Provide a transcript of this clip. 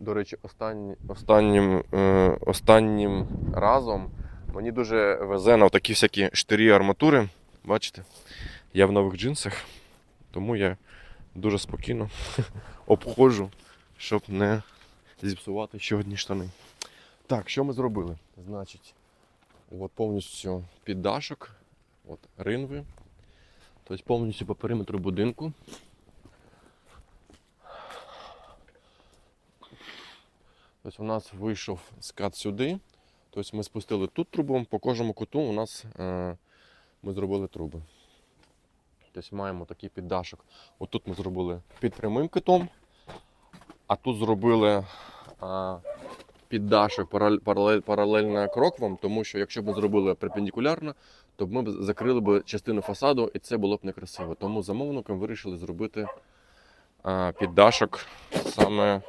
До речі, останні, останнім, е, останнім разом мені дуже везе на такі всякі штирі арматури. Бачите, я в нових джинсах, тому я дуже спокійно обходжу, щоб не зіпсувати ще одні штани. Так, що ми зробили? Значить, от повністю піддашок, от ринви, тобто повністю по периметру будинку. Тобто у нас вийшов скат сюди. Тобто ми спустили тут трубу, по кожному куту у нас е, ми зробили труби. Тобто маємо такий піддашок. Отут ми зробили під прямим китом, а тут зробили е, піддашок паралель, паралель, паралельно кроквам, тому що якщо б ми зробили перпендикулярно, то ми б закрили б частину фасаду і це було б некрасиво. Тому замовникам вирішили зробити е, піддашок саме